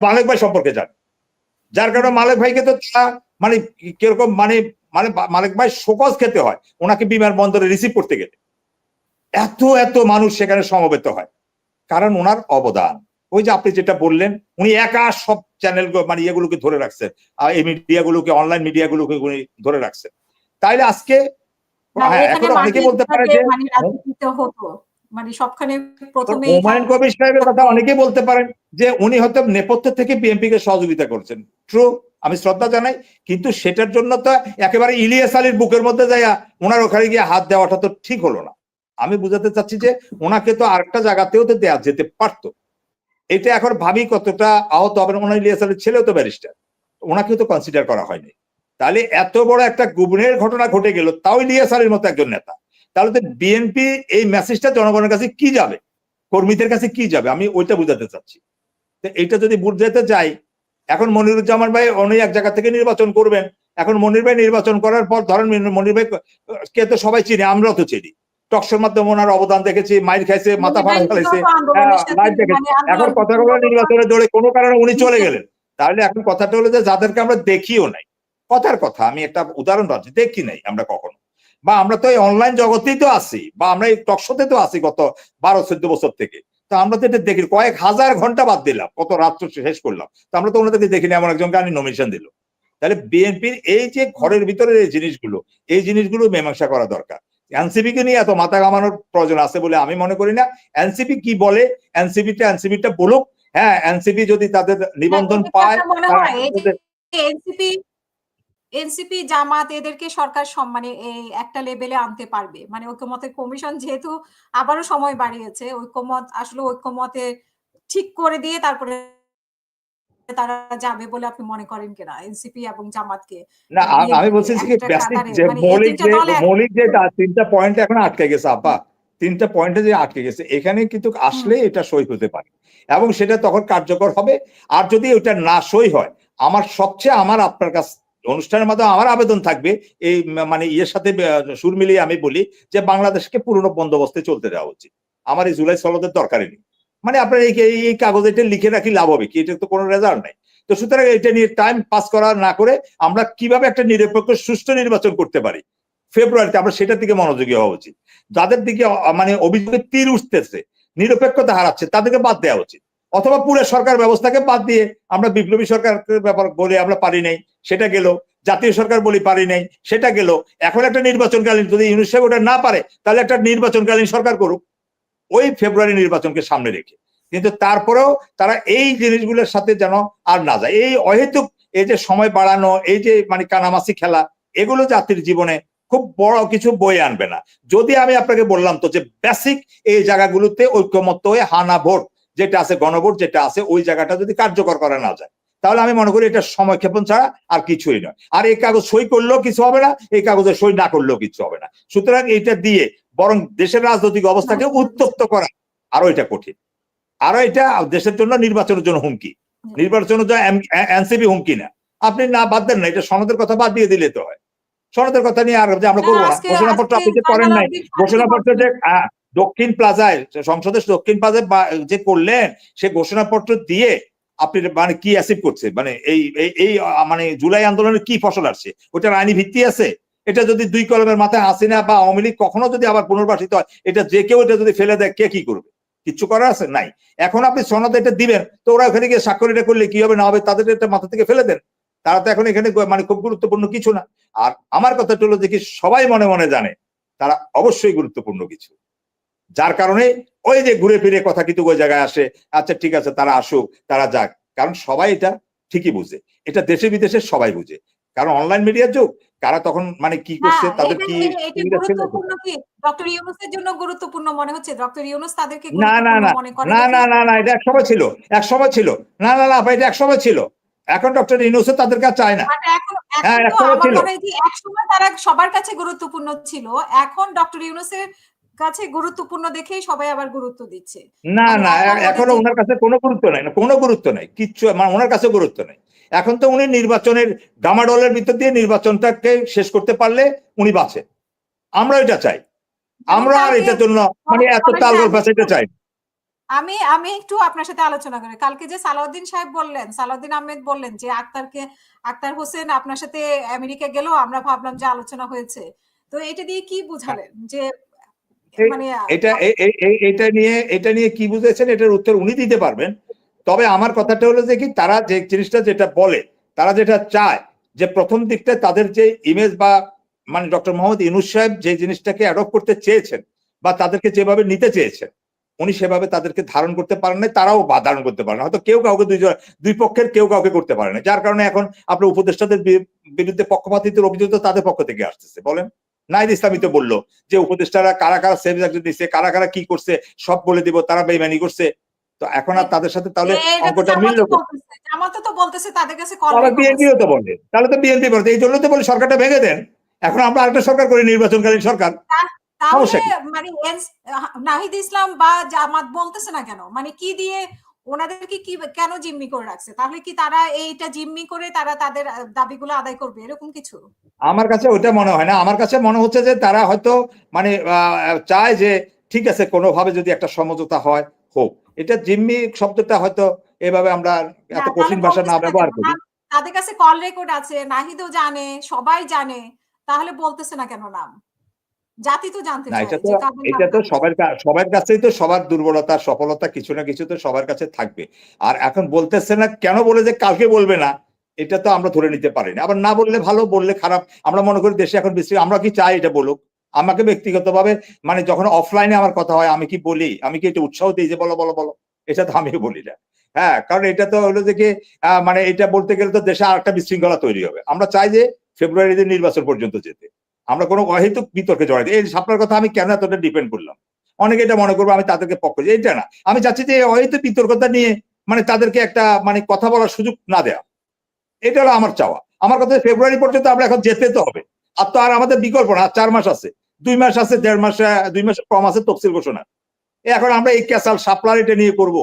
মালিক ভাই সম্পর্কে জানে যার কারণে মালিক ভাইকে তো তারা মানে কীরকম মানে মানে মালিক ভাই শোকজ খেতে হয়। ওনাকে বিমানবন্দরে রিসিভ করতে গেলে। এত এত মানুষ সেখানে সমবেত হয়। কারণ ওনার অবদান। ওই যে আপনি যেটা বললেন উনি একা সব চ্যানেল মানে ইয়েগুলোকে ধরে রাখছেন আর এই মিডিয়াগুলোকে অনলাইন মিডিয়াগুলোকে উনি ধরে রাখছেন তাইলে আজকে হ্যাঁ এখন অনেকে বলতে পারে যে মানে সবখানে প্রথমে হুমায়ুন কবির সাহেবের কথা অনেকেই বলতে পারেন যে উনি হয়তো নেপথ্য থেকে বিএনপি কে সহযোগিতা করছেন। ট্রু আমি শ্রদ্ধা জানাই কিন্তু সেটার জন্য তো একেবারে ইলিয়াস আলীর বুকের মধ্যে যাইয়া ওনার ওখানে গিয়ে হাত দেওয়াটা তো ঠিক হলো না। আমি বুঝাতে চাচ্ছি যে ওনাকে তো আরেকটা জায়গাতেও তো দেওয়া যেতে পারতো। এটা এখন ভাবি কতটা আহত হবেন ওনার ইলিয়াস আলীর ছেলেও তো ব্যারিস্টার। ওনাকেও তো কনসিডার করা হয়নি। তাহলে এত বড় একটা গুবনের ঘটনা ঘটে গেল তাও ইলিয়াস আলীর মতো একজন নেতা। তাহলে তো বিএনপি এই মেসেজটা জনগণের কাছে কি যাবে? কর্মীদের কাছে কি যাবে? আমি ওইটা বুঝাতে চাচ্ছি। তো এইটা যদি বুঝাতে যাই এখন মনিরুজ্জামান ভাই উনি এক জায়গা থেকে নির্বাচন করবেন। এখন মনির ভাই নির্বাচন করার পর ধরেন মনির ভাই কে তো সবাই চিনি আমরাও তো চিনি। টকশোর মাধ্যমে ওনার অবদান দেখেছি মাইল খাইছে মাথা ফাটা ফেলেছে লাইভ দেখেছি। এখন নির্বাচনের নির্বাচনে দৌড়ে কোনো কারণে উনি চলে গেলেন। তাহলে এখন কথাটা হলো যে যাদেরকে আমরা দেখিও নাই কথার কথা আমি একটা উদাহরণ পাচ্ছি দেখি নাই আমরা কখনো। বা আমরা তো এই অনলাইন জগতেই তো আছি বা আমরা এই টকশোতে তো আছি গত বারো চোদ্দ বছর থেকে। তো আমরা তো এটা দেখি কয়েক হাজার ঘণ্টা বাদ দিলাম কত রাত্র শেষ করলাম। তো আমরা তো ওনাদেরকে দেখিনি এমন একজনকে গানি নমিনেশন দিল। তাহলে বিএনপির এই যে ঘরের ভিতরে এই জিনিসগুলো এই জিনিসগুলো মীমাংসা করা দরকার। এনসিপি কে নিয়ে এত মাথা কামানোর প্রয়োজন আছে বলে আমি মনে করি না। এনসিপি কি বলে? এনসিপিটা এনসিপিটা বলুক। হ্যাঁ এনসিপি যদি তাদের নিবন্ধন পায় এনসিপি এনসিপি জামাত এদেরকে সরকার মানে এই একটা লেভেলে আনতে পারবে। মানে ঐক্যমতের কমিশন যেহেতু আবারও সময় বাড়িয়েছে ঐক্যমত আসলে ঐক্যমতে ঠিক করে দিয়ে তারপরে তারা যাবে বলে আপনি মনে করেন কিনা এনসিপি এবং জামাতকে না আমি বলছি যে বেসিক যে মৌলিক যে মৌলিক যে তিনটা পয়েন্ট এখন আটকে গেছে আপা তিনটা পয়েন্টে যে আটকে গেছে এখানে কিন্তু আসলে এটা সই হতে পারে। এবং সেটা তখন কার্যকর হবে। আর যদি ওটা না সই হয় আমার সবচেয়ে আমার আপনার কাছে অনুষ্ঠানের মাধ্যমে আমার আবেদন থাকবে। এই মানে ইয়ের সাথে সুর মিলিয়ে আমি বলি যে বাংলাদেশকে পুরনো বন্দোবস্তে চলতে দেওয়া উচিত। আমার এই জুলাই সলদের দরকারই নেই। মানে আপনার এই এই কাগজে এটা লিখে রাখি লাভ হবে কি? এটা তো কোনো রেজাল্ট নাই। তো সুতরাং এটা নিয়ে টাইম পাস করা না করে আমরা কীভাবে একটা নিরপেক্ষ, সুষ্ঠু নির্বাচন করতে পারি? ফেব্রুয়ারিতে আমরা সেটার দিকে মনোযোগী হওয়া উচিত। যাদের দিকে মানে অভিযোগের তীর উঠতেছে, নিরপেক্ষতা হারাচ্ছে, তাদেরকে বাদ দেওয়া উচিত। অথবা পুরো সরকার ব্যবস্থাকে বাদ দিয়ে আমরা বিপ্লবী সরকারের ব্যাপার বলে আমরা পারি নাই, সেটা গেল। জাতীয় সরকার বলি পারি নাই, সেটা গেল। এখন একটা নির্বাচনকালীন যদি ইউনিট সাহেব ওটা না পারে, তাহলে একটা নির্বাচনকালীন সরকার করুক। ওই ফেব্রুয়ারি নির্বাচনকে সামনে রেখে। কিন্তু তারপরেও তারা এই জিনিসগুলোর সাথে যেন আর না যায়। এই অহেতুক, এই যে সময় বাড়ানো, এই যে মানে কানামাসি খেলা, এগুলো জাতির জীবনে খুব বড় কিছু বই আনবে না। যদি আমি আপনাকে বললাম তো যে বেসিক এই জায়গাগুলোতে ঐক্যমত্য হয়ে হানা ভোট যেটা আছে গণভোট যেটা আছে ওই জায়গাটা যদি কার্যকর করা না যায়। তাহলে আমি মনে করি এটা সময় ক্ষেপণ ছাড়া আর কিছুই নয়। আর এই কাগজ সই করলেও কিছু হবে না এই কাগজে সই না করলেও কিছু হবে না। সুতরাং এইটা দিয়ে বরং দেশের রাজনৈতিক অবস্থাকে উত্তপ্ত করা আরও এটা কঠিন। আরও এটা দেশের জন্য নির্বাচনের জন্য হুমকি। নির্বাচনের জন্য এনসিপি হুমকি না। আপনি না বাদ দেন না এটা সনদের কথা বাদ দিয়ে দিলে তো হয়। সনদের কথা নিয়ে আর যে আমরা করব না। ঘোষণাপত্র আপনি যে করেন নাই ঘোষণাপত্র যে দক্ষিণ প্লাজায় সংসদের দক্ষিণ প্লাজায় যে করলেন, সে ঘোষণাপত্র দিয়ে আপনি মানে কি অ্যাসিভ করছে? মানে এই এই মানে জুলাই আন্দোলনের কি ফসল আসছে? ওটার আইনি ভিত্তি আছে? এটা যদি দুই কলমের মাথায় হাসিনা বা আওয়ামী লীগ কখনো যদি আবার পুনর্বাসিত হয়, এটা যে কেউ এটা যদি ফেলে দেয়, কে কি করবে? কিচ্ছু করার আছে? নাই। এখন আপনি সনদ এটা দিবেন, তো ওরা ওখানে গিয়ে স্বাক্ষর এটা করলে কি হবে? না হবে, তাদের এটা মাথা থেকে ফেলে দেন। তারা তো এখন এখানে মানে খুব গুরুত্বপূর্ণ কিছু না। আর আমার কথাটা হলো যে কি সবাই মনে মনে জানে, তারা অবশ্যই গুরুত্বপূর্ণ কিছু। যার কারণে ওই যে ঘুরে ফিরে কথা কিন্তু ওই জায়গায় আসে আচ্ছা ঠিক আছে তারা আসুক তারা যাক। কারণ সবাই এটা ঠিকই বুঝে। এটা দেশে বিদেশে সবাই বুঝে। কারণ অনলাইন মিডিয়ার যুগ কারা তখন মানে কি করছে তাদের কি ডক্টর ইউনুসের জন্য গুরুত্বপূর্ণ মনে হচ্ছে? ডক্টর ইউনুস তাদেরকে না না না। না না না না এটা এক সময় ছিল এক সময় ছিল। না না না এটা এক সময় ছিল। এখন ডক্টর ইউনুসও তাদের কাছে চায় না। হ্যাঁ এক সময় ছিল। এক সময় তারা সবার কাছে গুরুত্বপূর্ণ ছিল। এখন ডক্টর ইউনুসের কাছে গুরুত্বপূর্ণ দেখেই সবাই আবার গুরুত্ব দিচ্ছে। না না এখনও ওনার কাছে কোনো গুরুত্ব নাই না কোনো গুরুত্ব নাই কিচ্ছু মানে ওনার কাছে গুরুত্ব নাই। এখন তো উনি নির্বাচনের ডামাডলের ভিতর দিয়ে নির্বাচনটাকে শেষ করতে পারলে উনি বাঁচে। আমরা এটা চাই। আমরা আর এটার জন্য মানে এত তালগোল ফাঁসাইতে চাই আমি আমি একটু আপনার সাথে আলোচনা করি। কালকে যে সালাউদ্দিন সাহেব বললেন সালাউদ্দিন আহমেদ বললেন যে আক্তারকে আক্তার হোসেন আপনার সাথে আমেরিকা গেল আমরা ভাবলাম যে আলোচনা হয়েছে। তো এটা দিয়ে কি বুঝালেন? যে এটা এ- এ- এ- এটা নিয়ে এটা নিয়ে কি বুঝেছেন? এটার উত্তর উনি দিতে পারবেন। তবে আমার কথাটা হলো যে কি তারা যে জিনিসটা যেটা বলে তারা যেটা চায় যে প্রথম দিকটা তাদের যে ইমেজ বা মানে ডক্টর মোহাম্মদ ইনুস সাহেব যে জিনিসটাকে অ্যাডপ্ট করতে চেয়েছেন বা তাদেরকে যেভাবে নিতে চেয়েছেন উনি সেভাবে তাদেরকে ধারণ করতে পারেন না তারাও বা ধারণ করতে পারেন না হয়তো কেউ কাউকে দুইজন দুই পক্ষের কেউ কাউকে করতে পারে না যার কারণে এখন আপনার উপদেষ্টাদের বিরুদ্ধে পক্ষপাতিত্বের অভিযোগ তাদের পক্ষ থেকে আসতেছে। বলেন। নাইদ ইসলামী তো বলল যে উপদেষ্টারা কারা কারা সেভ দিচ্ছে কারা কারা কি করছে সব বলে দিব তারা বেইমানি করছে। তো এখন আর তাদের সাথে তাহলে অঙ্কটা মিললো? বলতেছে, তো বলতেছে তাদের কাছে তাহলে বিএনপিও তো বলে তাহলে তো বিএনপি বলতে এই জন্য তো বলে সরকারটা ভেঙে দেন। এখন আমরা আরেকটা সরকার করি নির্বাচনকালীন সরকার। তাহলে মানে নাহিদ ইসলাম বা জামাত বলতেছে না কেন? মানে কি দিয়ে ওনাদেরকে কি কেন জিম্মি করে রাখছে? তাহলে কি তারা এইটা জিম্মি করে তারা তাদের দাবিগুলো আদায় করবে? এরকম কিছু? আমার কাছে ওটা মনে হয় না। আমার কাছে মনে হচ্ছে যে তারা হয়তো মানে চায় যে ঠিক আছে কোনোভাবে যদি একটা সমঝোতা হয় হোক। এটা জিম্মি শব্দটা হয়তো এভাবে আমরা এত কঠিন ভাষা না ব্যবহার করি। তাদের কাছে কল রেকর্ড আছে নাহিদও জানে সবাই জানে তাহলে বলতেছে না কেন নাম? জাতি তো জানতে চায় এটা তো এটা তো সবার সবার কাছেই তো সবার দুর্বলতা সফলতা কিছু না কিছু তো সবার কাছে থাকবে। আর এখন বলতেছে না কেন বলে যে কালকে বলবে না? এটা তো আমরা ধরে নিতে পারি না। আবার না বললে ভালো বললে খারাপ। আমরা মনে করি দেশে এখন বেশি আমরা কি চাই এটা বলুক? আমাকে ব্যক্তিগতভাবে মানে যখন অফলাইনে আমার কথা হয় আমি কি বলি? আমি কি এটা উৎসাহ দিই যে বলো বলো বলো? এটা তো আমি বলি না। হ্যাঁ কারণ এটা তো হলো যে কি মানে এটা বলতে গেলে তো দেশে আরেকটা বিশৃঙ্খলা তৈরি হবে। আমরা চাই যে ফেব্রুয়ারিতে নির্বাচন পর্যন্ত যেতে। আমরা কোনো অহেতুক বিতর্কে জড়াই এই সাপলার কথা আমি কেন এতটা ডিপেন্ড করলাম? অনেকে এটা মনে করব, আমি তাদেরকে পক্ষ এটা না। আমি চাচ্ছি যে অহেতুক বিতর্কতা নিয়ে মানে তাদেরকে একটা মানে কথা বলার সুযোগ না দেয়া। এটা হলো আমার চাওয়া। আমার কথা ফেব্রুয়ারি পর্যন্ত আমরা এখন যেতে তো হবে। আর তো আর আমাদের বিকল্প না। চার মাস আছে। দুই মাস আছে, দেড় মাস, দুই মাস কম আছে তফসিল ঘোষণা। এখন আমরা এই ক্যাসাল সাপ্লার এটা নিয়ে করব।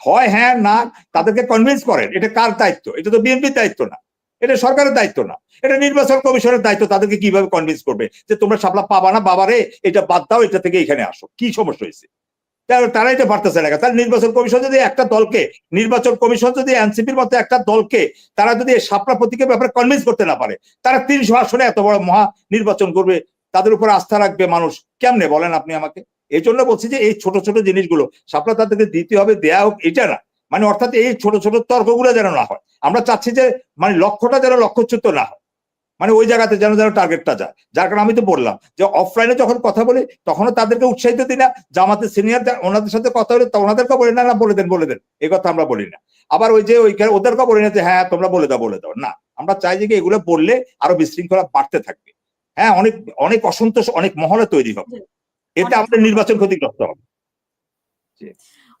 হয় হ্যাঁ না, তাদেরকে কনভিন্স করেন। এটা কার দায়িত্ব? এটা তো বিএনপির দায়িত্ব না। এটা সরকারের দায়িত্ব না। এটা নির্বাচন কমিশনের দায়িত্ব, তাদেরকে কীভাবে কনভিন্স করবে? যে তোমরা সাপলা পাবা না বাবারে এটা বাদ দাও, এটা থেকে এখানে আসো। কি সমস্যা হয়েছে? তারা এটা পারতেছে না। তার নির্বাচন কমিশন যদি একটা দলকে, নির্বাচন কমিশন যদি এনসিপির মতো একটা দলকে, তারা যদি সাপলা প্রতীকের ব্যাপারে কনভিন্স করতে না পারে, তারা তিনশো আসনে এত বড় মহা নির্বাচন করবে, তাদের উপর আস্থা রাখবে মানুষ। কেমনে বলেন আপনি আমাকে? এই জন্য বলছি যে এই ছোট ছোট জিনিসগুলো, সাপলা তাদেরকে দিতে হবে, দেয়া হোক, এটা না। মানে অর্থাৎ এই ছোট ছোট তর্কগুলো যেন না হয়। আমরা চাচ্ছি যে মানে লক্ষ্যটা যেন লক্ষ্যচ্যুত না হয়। মানে ওই জায়গাতে যেন যেন টার্গেটটা যায়। যার কারণে আমি তো বললাম যে অফলাইনে যখন কথা বলি তখনও তাদেরকে উৎসাহিত দিই না। যে আমাদের সিনিয়র ওনাদের সাথে কথা বলি তো ওনাদেরকে বলি না না বলে দেন বলে দেন। এই কথা আমরা বলি না। আবার ওই যে ওইখানে ওদেরকে বলি না যে হ্যাঁ তোমরা বলে দাও বলে দাও। না। আমরা চাই যে এগুলো বললে আরও বিশৃঙ্খলা বাড়তে থাকবে। হ্যাঁ অনেক অনেক অসন্তোষ অনেক মহলে তৈরি হবে। এটা আমাদের নির্বাচন ক্ষতিগ্রস্ত হবে।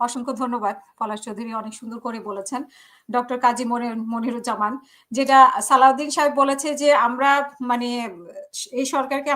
অসংখ্য ধন্যবাদ পলাশ চৌধুরী অনেক সুন্দর করে বলেছেন। ডক্টর কাজী মনিরুজ্জামান, যেটা সালাউদ্দিন সাহেব বলেছে যে আমরা মানে এই সরকারকে